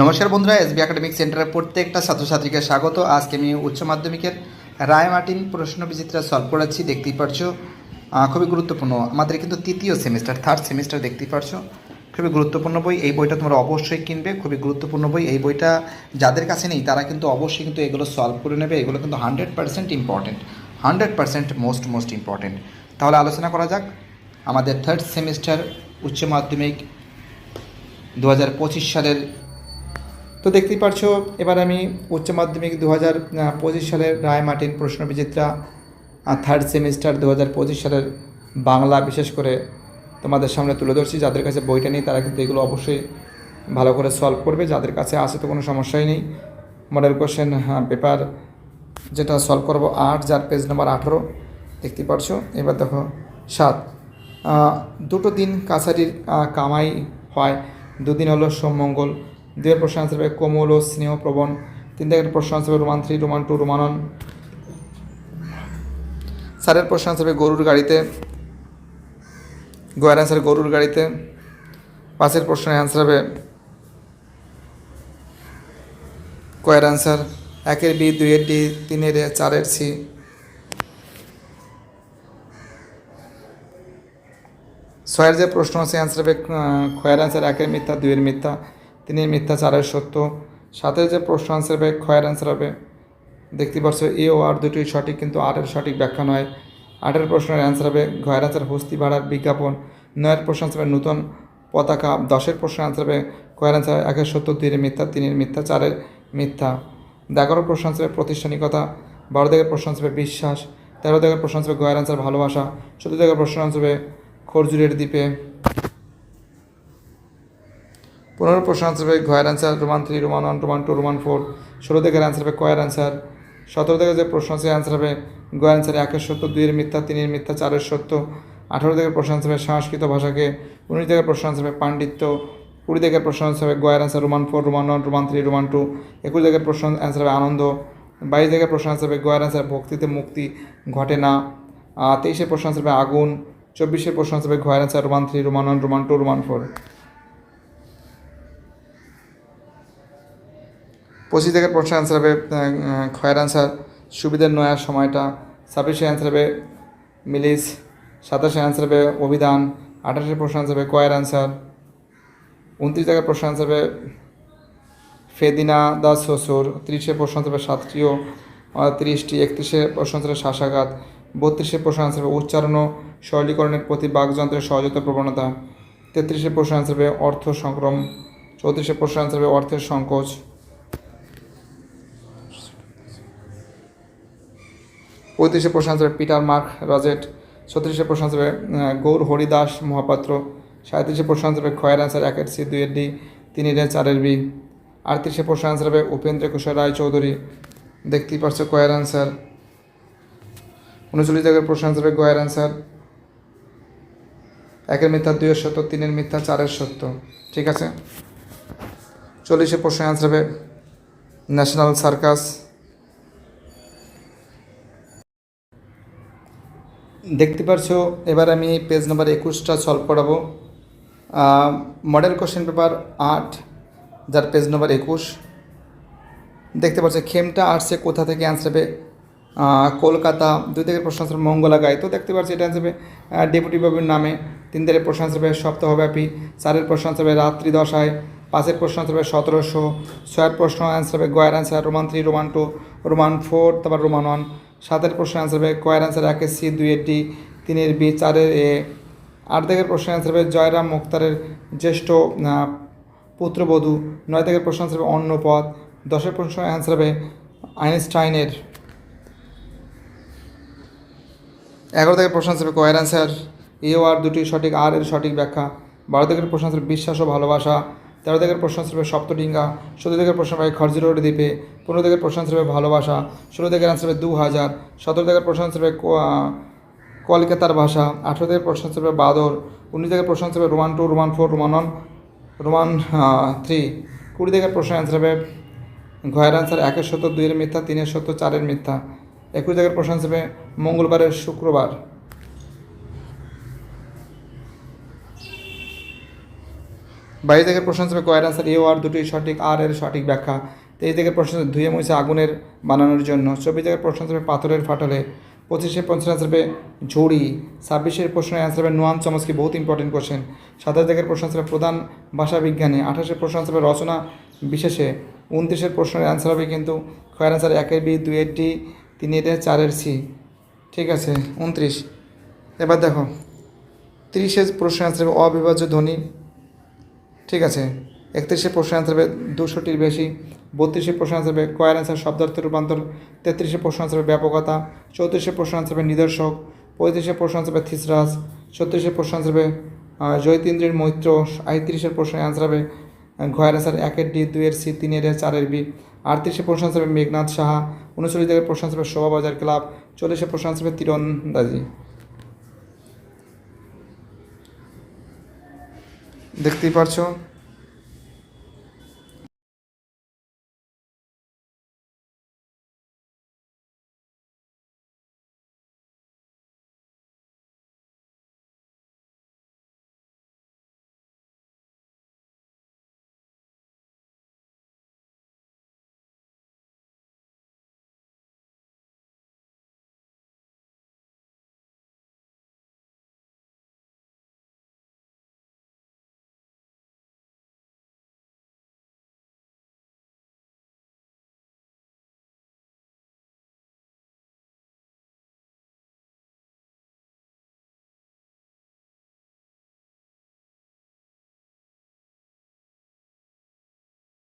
নমস্কার বন্ধুরা, SB academic সেন্টারের প্রত্যেকটা ছাত্রছাত্রীকে স্বাগত। আজকে আমি উচ্চ মাধ্যমিকের রায় মার্টিন প্রশ্ন বিচিত্রা সলভ করাচ্ছি দেখতেই পারছ। খুবই গুরুত্বপূর্ণ। আমাদের কিন্তু তৃতীয় সেমিস্টার থার্ড সেমিস্টার দেখতেই পারছ। খুবই গুরুত্বপূর্ণ বই। এই বইটা তোমরা অবশ্যই কিনবে। খুবই গুরুত্বপূর্ণ বই। এই বইটা যাদের কাছে নেই, তারা কিন্তু অবশ্যই কিন্তু এগুলো সলভ করে নেবে। এগুলো কিন্তু hundred percent important hundred percent most most important তাহলে আলোচনা করা যাক। আমাদের থার্ড সেমিস্টার উচ্চ মাধ্যমিক দু হাজার পঁচিশ সালের তো দেখতেই পারছ, এবার আমি উচ্চ মাধ্যমিক দু হাজার পঁচিশ সালের রায় মার্টিন প্রশ্ন বিচিত্রা থার্ড সেমিস্টার দু হাজার পঁচিশ সালের বাংলা বিশেষ করে তোমাদের সামনে তুলে ধরছি। যাদের কাছে বইটা নেই, তারা কিন্তু এগুলো অবশ্যই ভালো করে সলভ করবে। যাদের কাছে আসে তো কোনো সমস্যাই নেই। মডেল কোশ্চেন পেপার যেটা সলভ করব আট, যার পেজ নাম্বার আঠেরো। দেখতে পারছ, এবার দেখো সাত। দুটো দিন কাছারির কামাই হয়। দুদিন হলো সোমমঙ্গল দুয়ের প্রশ্ন আনসার হবে কোমল ও স্নেহপ্রবণ তিন থেকে প্রশ্ন আনসার হবে Roman three, Roman two, Roman. সারের প্রশ্ন আনসার হবে গরুর গাড়িতে। গোয়ার অ্যান্সার গরুর গাড়িতে। পাঁচের প্রশ্নের অ্যান্সার হবে কয়ের অ্যান্সার একের বি দুইয়ের ডি, তিনের এ, চারের সি। ছয়ের যে প্রশ্ন আছে অ্যান্সার হবে ক্ষয়ের অ্যান্সার একের মিথ্যা, দুইয়ের মিথ্যা। তিনের মিথ্যা চারের সত্য সাথে যে প্রশ্ন অ্যান্সার হবে ক্ষয়ের অ্যান্সার হবে দেখতে পাচ্ছ এ ও আর দুটোই সঠিক কিন্তু আটের সঠিক ব্যাখ্যা নয় আটের প্রশ্নের অ্যান্সার হবে ঘয়ের অ্যান্সার হস্তি ভাড়ার বিজ্ঞাপন নয়ের প্রশ্ন অ্যান্সার হবে নূতন পতাকা দশের প্রশ্নের অ্যান্সার হবে কয়ের অ্যান্সার একের সত্য দুইয়ের মিথ্যা তিনের মিথ্যা চারের মিথ্যা এগারো প্রশ্ন অ্যান্সার হবে প্রতিষ্ঠানিকতা বারো দিকের প্রশ্ন অ্যান্সার হবে বিশ্বাস তেরো দিকের প্রশ্ন অ্যান্সার হবে গয়ের অ্যান্সার ভালোবাসা চোদ্দ দিকের প্রশ্ন অ্যান্সার হবে খরজুরের দ্বীপে পনেরো প্রশ্ন আনসার হবে ঘয়ের answer Roman three Roman one Roman two Roman four ষোলো দিকের অ্যান্সার হবে কয়ের অ্যান্সার সতেরো দিকের যে প্রশ্ন আছে অ্যান্সার হবে গয়ের অ্যান্সার একের সত্য দুইয়ের মিথ্যা তিনের মিথ্যা চারের সত্য আঠারো দিকের প্রশ্ন আনসার হবে সংস্কৃত ভাষাকে উনিশ দিকের প্রশ্ন আনসার হবে পাণ্ডিত্য কুড়ি দিকের প্রশ্ন আনসার হবে গয়ের answer Roman four Roman one Roman three Roman two একুশ দিকের প্রশ্ন অ্যান্সার হবে আনন্দ বাইশ দিকের প্রশ্ন আনসার হবে গয়ের অ্যান্সার ভক্তিতে মুক্তি ঘটে না আহ, তেইশের প্রশ্ন আনসার হবে আগুন চব্বিশের প্রশ্ন আনসার হবে গয়ের answer Roman three Roman one Roman two Roman four পঁচিশ থেকে প্রশ্ন অ্যান্সার হবে ক্ষয়ের অ্যান্সার সুবিধার নয়ার সময়টা, ছাব্বিশে অ্যান্সার হবে মিলিস সাতাশে অ্যান্সার হবে, অভিধান, আঠাশে প্রশ্ন অ্যান্সার হবে, কয়ের অ্যান্সার উনত্রিশ থেকে প্রশ্ন অ্যান্সার হবে, ফেদিনা দাস শ্বশুর, তিরিশে প্রশ্ন অ্যান্সার হবে সাতটিও তিরিশটি, একত্রিশে প্রশ্ন অ্যান্সার হবে শ্বাসাঘাত বত্রিশে প্রশ্ন অ্যান্সার হবে উচ্চারণ ও সরলীকরণের প্রতি বাকযন্ত্রের সহজতা, প্রবণতা, তেত্রিশে প্রশ্ন অ্যান্সার হবে অর্থ সংক্রম চৌত্রিশে প্রশ্ন অ্যান্সার হবে অর্থের সংকোচ পঁয়ত্রিশে প্রশ্ন আসবে পিটার মার্ক রজেট, ছত্রিশে প্রশ্ন আসবে গৌর হরিদাস মহাপাত্র, সাঁত্রিশে প্রশ্ন আসবে ক্ষয়ের অ্যান্সার একের সি দুইয়ের ডি তিনের এ চারের বি, আটত্রিশে প্রশ্ন আনসার হবে উপেন্দ্র কুশল রায় চৌধুরী। দেখতেই পারছ কয়ের অ্যান্সার উনচল্লিশ জায়গার প্রশ্ন আনসার হবে গয়ের অ্যান্সার একের মিথ্যা দুইয়ের সত্য তিনের মিথ্যা চারের সত্য। ঠিক আছে? চল্লিশে প্রশ্ন আনসার হবে ন্যাশনাল সার্কাস দেখতে পারছ, এবার আমি পেজ নাম্বার একুশটা সলভ করাবো। মডেল কোশ্চেন পেপার আট, যার পেজ নাম্বার একুশ। দেখতে পাচ্ছ খেমটা আসছে কোথা থেকে অ্যান্সার হবে? কলকাতা, দুই থেকে প্রশ্ন আসবে মঙ্গলা গায়ে তো দেখতে পাচ্ছি এটা অ্যান্সার হবে ডেপুটি বাবুর নামে। তিন থেকে প্রশ্ন আসবে সপ্তাহব্যাপী, চারের প্রশ্ন আসবে রাত্রি দশায়, পাঁচের প্রশ্ন আসবে সতেরোশো, ছয়ের প্রশ্ন অ্যান্সার হবে গয়ের answer Roman three Roman two Roman four তারপর রোমান ওয়ান সাতের প্রশ্ন অ্যান্সার হবে, কয়ের অ্যান্সার একের সি দুইয়ের ডি তিনের বি চারের এ। আট থেকে প্রশ্ন অ্যান্সার হবে, জয়রাম মুক্তারের জ্যেষ্ঠ পুত্রবধূ। নয় থেকে প্রশ্ন অ্যান্সার হবে, অন্নপদ। দশের প্রশ্ন অ্যান্সার হবে, আইনস্টাইনের। এগারো থেকে প্রশ্ন আসবে কয়ের অ্যান্সার এ আর দুটি সঠিক, আর এর সঠিক ব্যাখ্যা। বারো থেকে প্রশ্ন আসবে বিশ্বাস ও ভালোবাসা। তেরো থেকে প্রশ্ন আসবে সপ্তডিঙ্গা চোদ্দ থেকে প্রশ্ন হবে খরজিরোড দ্বীপে, পনেরো থেকে প্রশ্ন আসবে ভালোবাসা, ষোলো থেকে হবে দু হাজার সতেরো থেকে প্রশ্ন আসবে কলকাতার ভাষা, আঠেরো থেকে প্রশ্ন আসবে বাদর, উনিশ থেকে প্রশ্ন আসবে Roman two Roman four Roman one Roman three কুড়ি থেকে প্রশ্ন অ্যান্সার হবে ঘয়ের অ্যান্সার একের সত্তর, দুইয়ের মিথ্যা, তিনের সত্তর, চারের মিথ্যা, একুশ জায়গার প্রশ্ন আসবে মঙ্গলবারের শুক্রবার। বাইশ থেকে প্রশ্ন হিসেবে কয়ের আনসার এ আর দুটোই সঠিক আর এর সঠিক ব্যাখ্যা। তেইশ থেকে প্রশ্ন, ধুয়ে মুছে আগুনের বানানোর জন্য। চব্বিশ থেকে প্রশ্ন হিসেবে পাথরের ফাটলে। পঁচিশে প্রশ্ন হিসেবে ঝুড়ি। ছাব্বিশের প্রশ্নের অ্যান্সার হবে নোয়াম চমস্কি, বহুত ইম্পর্টেন্ট কোশ্চেন সাতাশ থেকে প্রশ্ন হিসেবে প্রধান ভাষা বিজ্ঞানী। আঠাশের প্রশ্ন হিসেবে রচনা বিশেষে। উনত্রিশের প্রশ্নের অ্যান্সার হবে কিন্তু খয়ের অ্যান্সার একের বি, দুইয়ের ডি, তিনের চারের সি। ঠিক আছে, উনত্রিশ। এবার দেখো, তিরিশের প্রশ্ন অ্যান্সার হবে অবিভাজ্য ধ্বনি। ঠিক আছে একত্রিশে প্রশ্ন অ্যান্সার হবে দুশোটির বেশি বত্রিশে প্রশ্ন অ্যান্সার হবে কয়ের অ্যান্সার শব্দার্থ রূপান্তর তেত্রিশে প্রশ্ন অ্যান্সার হবে ব্যাপকতা চৌত্রিশে প্রশ্ন অ্যান্সার হবে নিদর্শক পঁয়ত্রিশে প্রশ্ন অ্যান্সার হবে থিসরাস ছত্রিশে প্রশ্ন অ্যান্সার হবে জয়তীন্দ্রের মৈত্র আটত্রিশের প্রশ্নের অ্যান্সার হবে ঘয়ের অ্যান্সার একের ডি দুইয়ের সি তিনের চারের বি আটত্রিশে প্রশ্ন অ্যান্সার হবে মেঘনাথ সাহা উনচল্লিশ থেকে প্রশ্ন অ্যান্সার হবে শোভাবাজার ক্লাব চল্লিশে প্রশ্ন অ্যান্সার হবে তীরন্দাজি দেখতেই পারছ।